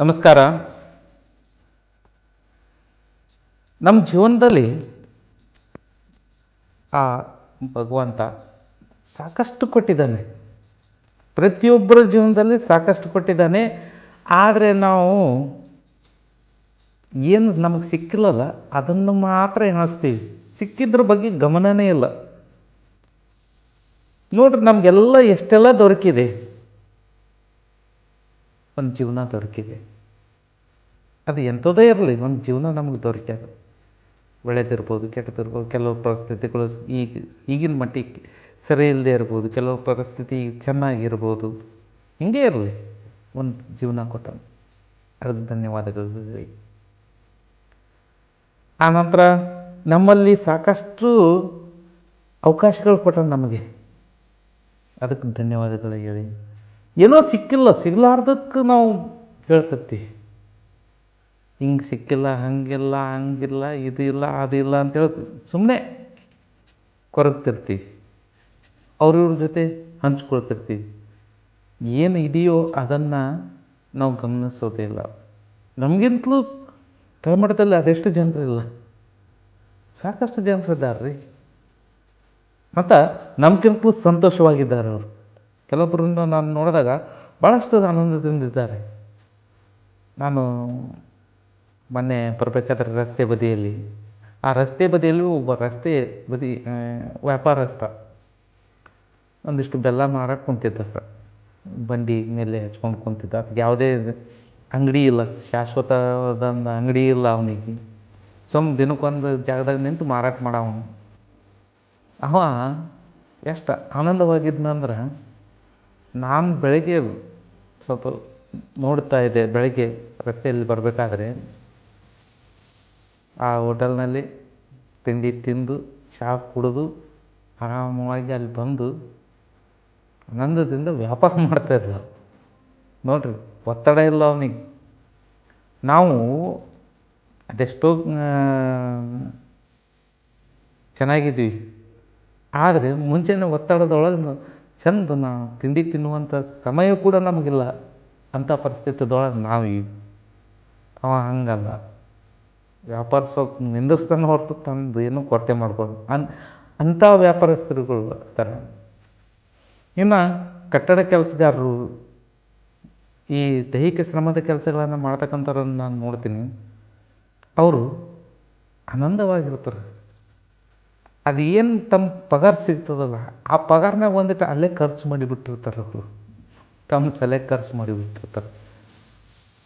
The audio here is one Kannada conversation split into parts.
ನಮಸ್ಕಾರ. ನಮ್ಮ ಜೀವನದಲ್ಲಿ, ಆ ಭಗವಂತ ಸಾಕಷ್ಟು ಕೊಟ್ಟಿದ್ದಾನೆ. ಪ್ರತಿಯೊಬ್ಬರ ಜೀವನದಲ್ಲಿ ಸಾಕಷ್ಟು ಕೊಟ್ಟಿದ್ದಾನೆ. ಆದರೆ ನಾವು ಏನು ನಮಗೆ ಸಿಕ್ಕಿಲ್ಲಲ್ಲ, ಅದನ್ನು ಮಾತ್ರ ಎಣಿಸ್ತೀವಿ. ಸಿಕ್ಕಿದ್ರ ಬಗ್ಗೆ ಗಮನನೇ ಇಲ್ಲ. ನೋಡ್ರಿ, ನಮಗೆಲ್ಲ ಎಷ್ಟೆಲ್ಲ ದೊರಕಿದೆ. ಒಂದು ಜೀವನ ದೊರಕಿದೆ. ಅದು ಎಂಥದೇ ಇರಲಿ, ಒಂದು ಜೀವನ ನಮಗೆ ದೊರಕ್ಯದ. ಒಳ್ಳೇದಿರ್ಬೋದು, ಕೆಟ್ಟದಿರ್ಬೋದು, ಕೆಲವು ಪರಿಸ್ಥಿತಿಗಳು ಈಗ ಈಗಿನ ಮಟ್ಟಿಗೆ ಸರಿ ಇಲ್ಲದೆ ಇರ್ಬೋದು, ಕೆಲವು ಪರಿಸ್ಥಿತಿ ಚೆನ್ನಾಗಿರ್ಬೋದು, ಹಿಂಗೆ ಇರಲಿ, ಒಂದು ಜೀವನ ಕೊಟ್ಟ ಅದಕ್ಕೆ ಧನ್ಯವಾದಗಳು. ಹೇಳಿ ಆನಂತರ ನಮ್ಮಲ್ಲಿ ಸಾಕಷ್ಟು ಅವಕಾಶಗಳು ಕೊಟ್ಟ ನಮಗೆ. ಅದಕ್ಕೆ ಧನ್ಯವಾದಗಳು ಹೇಳಿ. ಏನೋ ಸಿಕ್ಕಿಲ್ಲ ಸಿಗ್ಲಾರ್ದಕ್ಕೆ ನಾವು ಹೇಳ್ತತ್ತಿ ಹಿಂಗೆ ಸಿಕ್ಕಿಲ್ಲ, ಹಂಗಿಲ್ಲ ಹಂಗಿಲ್ಲ, ಇದು ಇಲ್ಲ, ಅದು ಇಲ್ಲ ಅಂತೇಳಿ ಸುಮ್ಮನೆ ಕೊರಗ್ತಿರ್ತೀವಿ ಅವ್ರವ್ರ ಜೊತೆ ಹಂಚ್ಕೊಳ್ತಿರ್ತೀವಿ ಏನು ಇದೆಯೋ ಅದನ್ನು ನಾವು ಗಮನಿಸೋದೇ ಇಲ್ಲ. ನಮಗಿಂತಲೂ ತಳಮಟ್ಟದಲ್ಲಿ ಅದೆಷ್ಟು ಜನರಿಲ್ಲ ಸಾಕಷ್ಟು ಜನರಿದ್ದಾರೆ ರೀ ಮತ್ತು ನಮ್ಗಿಂತಲೂ ಸಂತೋಷವಾಗಿದ್ದಾರೆ ಅವರು. ಕೆಲವೊಬ್ಬರನ್ನ ನಾನು ನೋಡಿದಾಗ ಭಾಳಷ್ಟು ಆನಂದದಿಂದಿದ್ದಾರೆ ನಾನು ಮೊನ್ನೆ ಬರಬೇಕಾದ್ರೆ ರಸ್ತೆ ಬದಿಯಲ್ಲಿ, ಆ ರಸ್ತೆ ಬದಿಯಲ್ಲಿ ಒಬ್ಬ ರಸ್ತೆ ಬದಿ ವ್ಯಾಪಾರಸ್ಥ ಒಂದಿಷ್ಟು ಬೆಲ್ಲ ಮಾರಕ್ಕೆ ಕುಂತಿದ್ದ. ಸರ್ ಬಂಡಿ ಮೇಲೆ ಹಚ್ಕೊಂಡು ಕುಂತಿದ್ದ. ಯಾವುದೇ ಅಂಗಡಿ ಇಲ್ಲ ಶಾಶ್ವತವಾದ ಅಂಗಡಿ ಇಲ್ಲ ಅವನಿಗೆ. ಸುಮ್ಮ ದಿನಕ್ಕೊಂದು ಜಾಗದಾಗ ನಿಂತು ಮಾರಾಟ ಮಾಡವನು ಅವ ಎಷ್ಟು ಆನಂದವಾಗಿದ್ನಂದ್ರೆ ನಾನು ಬೆಳಗ್ಗೆ ಸ್ವಲ್ಪ ನೋಡ್ತಾ ಇದ್ದೆ, ಬೆಳಗ್ಗೆ ರಸ್ತೆಯಲ್ಲಿ ಬರಬೇಕಾದ್ರೆ. ಆ ಹೋಟೆಲ್ನಲ್ಲಿ ತಿಂಡಿ ತಿಂದು, ಚಹಾ ಕುಡಿದು, ಆರಾಮವಾಗಿ ಅಲ್ಲಿ ಬಂದು ಆನಂದದಿಂದ ವ್ಯಾಪಾರ ಮಾಡ್ತಾ ಇದ್ದ ನೋಡ್ರಿ, ಒತ್ತಡ ಇಲ್ಲ ಅವನಿಗೆ. ನಾವು ಅದೆಷ್ಟೋ ಚೆನ್ನಾಗಿದ್ವಿ. ಆದರೆ ಮುಂಚೆನೇ ಒತ್ತಡದೊಳಗೆ ಚಂದ ನಾವು ತಿಂಡಿ ತಿನ್ನುವಂಥ ಸಮಯ ಕೂಡ ನಮಗಿಲ್ಲ. ಅಂಥ ಪರಿಸ್ಥಿತಿದೊಳಗೆ ನಾವು ಅವ ಹಂಗಲ್ಲ. ವ್ಯಾಪಾರ ಸ್ವಲ್ಪ ನಿಂದಿರ್ಸ್ತಾನೆ ಹೊರತು ತಂದು ಏನೂ ಕೊರತೆ ಮಾಡ್ಕೊಂಡು ಅನ್, ಅಂಥ ವ್ಯಾಪಾರಸ್ಥರುಗಳು ಇರ್ತಾರೆ ಇನ್ನು ಕಟ್ಟಡ ಕೆಲಸಗಾರರು ಈ ದೈಹಿಕ ಶ್ರಮದ ಕೆಲಸಗಳನ್ನು ಮಾಡ್ತಕ್ಕಂಥವ್ರನ್ನ ನಾನು ನೋಡ್ತೀನಿ. ಅವರು ಆನಂದವಾಗಿರ್ತಾರೆ. ಅದು ಏನು ತಮ್ಮ ಪಗಾರ ಸಿಗ್ತದಲ್ಲ, ಆ ಪಗಾರನಾಗ ಬಂದಿಟ್ಟು ಅಲ್ಲೇ ಖರ್ಚು ಮಾಡಿಬಿಟ್ಟಿರ್ತಾರೆ ಅವರು. ತಮ್ಮ ತಲೆ ಖರ್ಚು ಮಾಡಿಬಿಟ್ಟಿರ್ತಾರೆ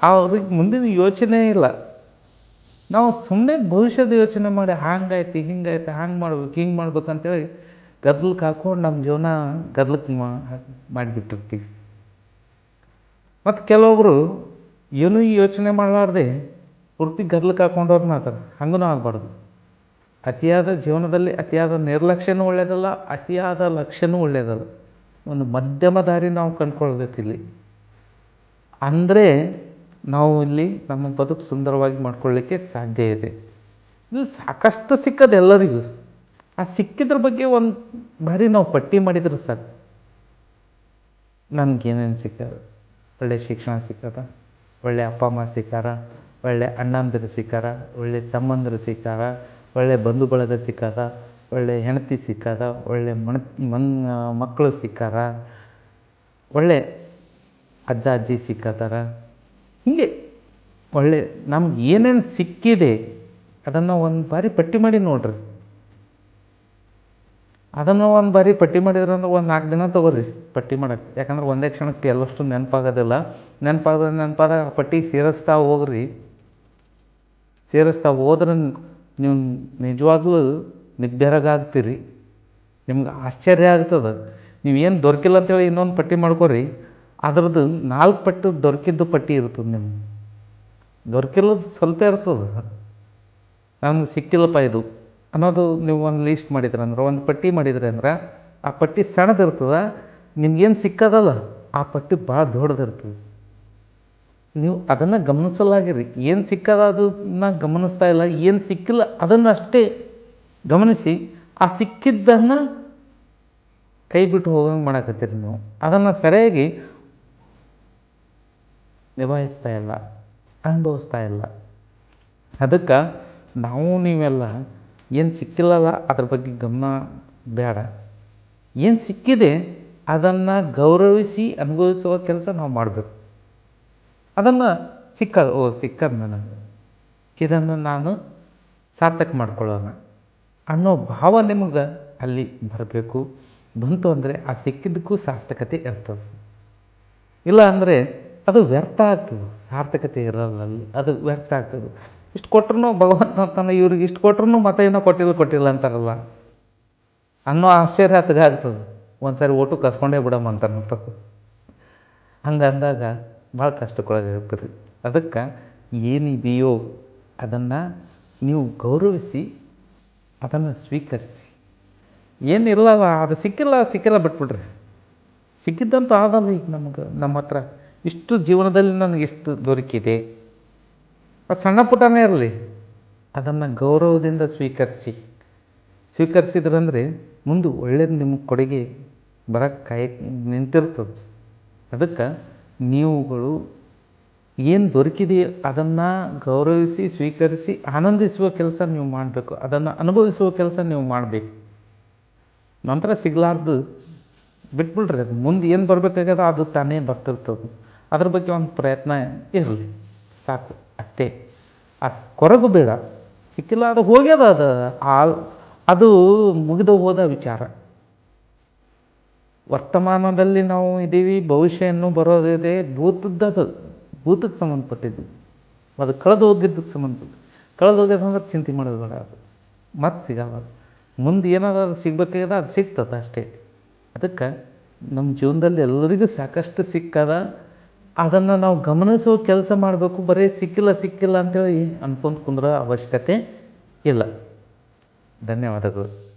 ಅವ್ರಿಗೆ ಮುಂದಿನ ಯೋಚನೆ ಇಲ್ಲ. ನಾವು ಸುಮ್ಮನೆ ಭವಿಷ್ಯದ ಯೋಚನೆ ಮಾಡಿ ಹಂಗಾಯ್ತು ಹಿಂಗಾಯ್ತು ಹಂಗೆ ಮಾಡ್ಬೇಕು, ಹಿಂಗೆ ಮಾಡ್ಬೇಕು ಅಂತೇಳಿ ಗದ್ಲಕ್ಕೆ ಹಾಕೊಂಡು ನಮ್ಮ ಜೀವನ ಗದ್ಲಕ್ಕೆ ಮಾಡಿಬಿಟ್ಟಿರ್ತೀವಿ. ಮತ್ತು ಕೆಲವೊಬ್ಬರು ಏನೂ ಯೋಚನೆ ಮಾಡಲಾರ್ದೆ ಪೂರ್ತಿ ಗದ್ಲಕ್ಕೆ ಹಾಕೊಂಡವ್ರನ್ನ ಆತಾರೆ ಹಂಗೂ ಆಗಬಾರ್ದು. ಅತಿಯಾದ ಜೀವನದಲ್ಲಿ ಅತಿಯಾದ ನಿರ್ಲಕ್ಷ್ಯನೂ ಒಳ್ಳೆಯದಲ್ಲ ಅತಿಯಾದ ಲಕ್ಷ್ಯನೂ ಒಳ್ಳೆಯದಲ್ಲ ಒಂದು ಮಧ್ಯಮ ದಾರಿ ನಾವು ಕಂಡ್ಕೊಳ್ಬೇಕು ಅಂದರೆ ನಾವು ಇಲ್ಲಿ ನಮ್ಮ ಬದುಕು ಸುಂದರವಾಗಿ ಮಾಡ್ಕೊಳ್ಳಿಕ್ಕೆ ಸಾಧ್ಯ ಇದೆ. ಇದು ಸಾಕಷ್ಟು ಸಿಕ್ಕದು ಎಲ್ಲರಿಗೂ. ಆ ಸಿಕ್ಕಿದ್ರ ಬಗ್ಗೆ ಒಂದು ಬಾರಿ ನಾವು ಪಟ್ಟಿ ಮಾಡಿದ್ರೆ ಸಾಕು. ನನಗೇನೇನು ಸಿಕ್ಕದ ಒಳ್ಳೆ ಶಿಕ್ಷಣ ಸಿಕ್ಕದ ಒಳ್ಳೆ ಅಪ್ಪ ಅಮ್ಮ ಸಿಕ್ಕಾರ? ಒಳ್ಳೆ ಅಣ್ಣಂದಿರು ಸಿಕ್ಕಾರ? ಒಳ್ಳೆ ತಮ್ಮಂದಿರು ಸಿಕ್ಕಾರ? ಒಳ್ಳೆ ಬಂಧು ಬಳಗ ಸಿಕ್ಕಾರ, ಒಳ್ಳೆ ಹೆಂಡತಿ ಸಿಕ್ಕಾರ, ಒಳ್ಳೆ ಮಣ, ಮನ್, ಮಕ್ಕಳು ಸಿಕ್ಕಾರ, ಒಳ್ಳೆ ಅಜ್ಜ, ಅಜ್ಜಿ ಸಿಕ್ಕತ್ತಾರ ಹೀಗೆ ಒಳ್ಳೆ ನಮ್ಗೆ ಏನೇನು ಸಿಕ್ಕಿದೆ ಅದನ್ನು ಒಂದು ಬಾರಿ ಪಟ್ಟಿ ಮಾಡಿ ನೋಡ್ರಿ. ಅದನ್ನು ಒಂದು ಬಾರಿ ಪಟ್ಟಿ ಮಾಡಿದ್ರೆ ಅಂದ್ರೆ ಒಂದು ನಾಲ್ಕು ದಿನ ತಗೋರಿ ಪಟ್ಟಿ ಮಾಡಕ್ಕೆ ಯಾಕಂದ್ರೆ ಒಂದೇ ಕ್ಷಣಕ್ಕೆ ಎಲ್ಲಷ್ಟು ನೆನಪಾಗೋದಿಲ್ಲ. ನೆನಪಾಗ ನೆನಪಾದ ಆ ಪಟ್ಟಿ ಸೇರಿಸ್ತಾ ಹೋಗ್ರಿ. ಸೇರಿಸ್ತಾ ಹೋದ್ರೆ ನೀವು ನಿಜವಾಗ್ಲೂ ನಿಬ್ಬೆರಗಾಗ್ತೀರಿ ನಿಮ್ಗೆ ಆಶ್ಚರ್ಯ ಆಗ್ತದೆ. ನೀವು ಏನು ದೊರಕಿಲ್ಲ ಅಂತೇಳಿ ಇನ್ನೊಂದು ಪಟ್ಟಿ ಮಾಡ್ಕೊರಿ. ಅದ್ರದ್ದು ನಾಲ್ಕು ಪಟ್ಟು ದೊರಕಿದ್ದು ಪಟ್ಟಿ ಇರ್ತದೆ ನಿಮ್ಗೆ. ದೊರಕಿಲ್ಲದು ಸ್ವಲ್ಪ ಇರ್ತದೆ. ನಮ್ಗೆ ಸಿಕ್ಕಿಲ್ಲಪ್ಪ ಇದು. ಅನ್ನೋದು ನೀವು ಒಂದು ಲೀಸ್ಟ್ ಮಾಡಿದ್ರಿ ಅಂದ್ರೆ, ಒಂದು ಪಟ್ಟಿ ಮಾಡಿದ್ರಿ ಅಂದ್ರೆ, ಆ ಪಟ್ಟಿ ಸಣ್ಣದಿರ್ತದೆ. ನಿಮ್ಗೇನು ಸಿಕ್ಕದಲ್ಲ, ಆ ಪಟ್ಟಿ ಭಾಳ ದೊಡ್ಡದಿರ್ತದೆ. ನೀವು ಅದನ್ನು ಗಮನಿಸಲಾಗಿರಿ. ಏನು ಸಿಕ್ಕದ ಅದನ್ನ ಗಮನಿಸ್ತಾ ಇಲ್ಲ. ಏನು ಸಿಕ್ಕಿಲ್ಲ ಅದನ್ನು ಅಷ್ಟೇ ಗಮನಿಸಿ, ಆ ಸಿಕ್ಕಿದ್ದನ್ನು ಕೈ ಬಿಟ್ಟು ಹೋಗಂಗೆ ಮಾಡಕತ್ತೀರಿ ನೀವು. ಅದನ್ನು ಸರಿಯಾಗಿ ನಿಭಾಯಿಸ್ತಾ ಇಲ್ಲ, ಅನುಭವಿಸ್ತಾ ಇಲ್ಲ. ಅದಕ್ಕೆ ನಾವು ನೀವೆಲ್ಲ ಏನು ಸಿಕ್ಕಿಲ್ಲಲ್ಲ ಅದ್ರ ಬಗ್ಗೆ ಗಮನ ಬೇಡ. ಏನು ಸಿಕ್ಕಿದೆ ಅದನ್ನು ಗೌರವಿಸಿ ಅನುಭವಿಸುವ ಕೆಲಸ ನಾವು ಮಾಡಬೇಕು. ಅದನ್ನು ಸಿಕ್ಕ, ಓ, ಸಿಕ್ಕದ ನನಗೆ ಇದನ್ನು ನಾನು ಸಾರ್ಥಕ ಮಾಡ್ಕೊಳ್ಳೋಣ. ಅನ್ನೋ ಭಾವ ನಿಮ್ಗೆ ಅಲ್ಲಿ ಬರಬೇಕು. ಬಂತು ಅಂದರೆ ಆ ಸಿಕ್ಕಿದ್ದಕ್ಕೂ ಸಾರ್ಥಕತೆ ಇರ್ತದೆ. ಇಲ್ಲ ಅಂದರೆ ಅದು ವ್ಯರ್ಥ ಆಗ್ತದೆ. ಸಾರ್ಥಕತೆ ಇರಲ್ಲ ಅದು ವ್ಯರ್ಥ ಆಗ್ತದೆ. ಇಷ್ಟು ಕೊಟ್ಟರು ಭಗವಂತ ತನ್ನ ಇವ್ರಿಗೆ ಇಷ್ಟು ಕೊಟ್ಟರು ಮತ್ತೆ ಏನೋ ಕೊಟ್ಟಿಲ್ಲ ಕೊಟ್ಟಿಲ್ಲ ಅಂತಾರಲ್ಲ. ಅನ್ನೋ ಆಶ್ಚರ್ಯ ಆತಗೆ ಆಗ್ತದೆ. ಒಂದು ಸಾರಿ ಓಟು ಕಸ್ಕೊಂಡೇ ಬಿಡಮ್ಮ ಮತ್ತೆ ಹಂಗೆ ಅಂದಾಗ ಭಾಳ ಕಷ್ಟಕ್ಕೊಳಗಾಗ್ತದೆ ಅದಕ್ಕೆ ಏನಿದೆಯೋ ಅದನ್ನು ನೀವು ಗೌರವಿಸಿ, ಅದನ್ನು ಸ್ವೀಕರಿಸಿ. ಏನಿಲ್ಲ ಅದು ಸಿಕ್ಕಿಲ್ಲ ಸಿಕ್ಕಿಲ್ಲ ಬಿಟ್ಬಿಡ್ರಿ. ಸಿಕ್ಕಿದ್ದಂತೂ ಆದಲ್ಲ ಈಗ ನಮಗೆ, ನಮ್ಮ ಹತ್ರ. ಇಷ್ಟು ಜೀವನದಲ್ಲಿ ನನಗೆ ಇಷ್ಟು ದೊರಕಿದೆ. ಅದು ಸಣ್ಣ ಪುಟ್ಟನೇ ಇರಲಿ. ಅದನ್ನು ಗೌರವದಿಂದ ಸ್ವೀಕರಿಸಿ. ಸ್ವೀಕರಿಸಿದ್ರಂದರೆ ಮುಂದೆ ಒಳ್ಳೇದು ನಿಮ್ಮ ಕೊಡುಗೆ ಬರೋಕ್ಕೆ ಕಾಯಕ್ಕೆ ನಿಂತಿರ್ತದೆ. ಅದಕ್ಕೆ ನೀವುಗಳು ಏನು ದೊರಕಿದೆ ಅದನ್ನು ಗೌರವಿಸಿ, ಸ್ವೀಕರಿಸಿ, ಆನಂದಿಸುವ ಕೆಲಸ ನೀವು ಮಾಡಬೇಕು. ಅದನ್ನು ಅನುಭವಿಸುವ ಕೆಲಸ ನೀವು ಮಾಡಬೇಕು. ನಂತರ ಸಿಗಲಾರ್ದು ಬಿಟ್ಬಿಡ್ರಿ ಅದು. ಮುಂದೆ ಏನು ಬರಬೇಕಾಗ್ಯದ ಅದು ತಾನೇ ಬರ್ತಿರ್ತದೆ. ಅದ್ರ ಬಗ್ಗೆ ಒಂದು ಪ್ರಯತ್ನ ಇರಲಿ. ಸಾಕು. ಅಷ್ಟೇ. ಆ ಕೊರಗು ಬೇಡ. ಸಿಕ್ಕಿಲ್ಲ, ಅದು ಹೋಗ್ಯದ ಅದು. ಆ, ಅದು ಮುಗಿದು ಹೋದ ವಿಚಾರ. ವರ್ತಮಾನದಲ್ಲಿ ನಾವು ಇದ್ದೀವಿ ಭವಿಷ್ಯ ಇನ್ನೂ ಬರೋದಿದೆ ಭೂತದ್ದದು ಭೂತಕ್ಕೆ ಸಂಬಂಧಪಟ್ಟಿದ್ದು. ಅದು ಕಳೆದು ಹೋಗಿದ್ದಕ್ಕೆ ಸಂಬಂಧಪಟ್ಟು ಕಳೆದು ಅಂದ್ರೆ ಚಿಂತೆ ಮಾಡೋದು ಬೇಡ ಅದು. ಮತ್ತೆ ಸಿಗಲ್ಲ ಮುಂದೆ ಏನಾದ್ರು ಸಿಗ್ಬೇಕಾಗ್ಯದ ಅದು ಸಿಗ್ತದೆ ಅಷ್ಟೇ. ಅದಕ್ಕೆ ನಮ್ಮ ಜೀವನದಲ್ಲಿ ಎಲ್ಲರಿಗೂ ಸಾಕಷ್ಟು ಸಿಕ್ಕದ ಅದನ್ನು ನಾವು ಗಮನಿಸೋ ಕೆಲಸ ಮಾಡಬೇಕು. ಬರೀ ಸಿಕ್ಕಿಲ್ಲ ಸಿಕ್ಕಿಲ್ಲ ಅಂತೇಳಿ ಅನ್ಕೊಂಡು ಕುಂದ್ರ ಅವಶ್ಯಕತೆ ಇಲ್ಲ. ಧನ್ಯವಾದಗಳು.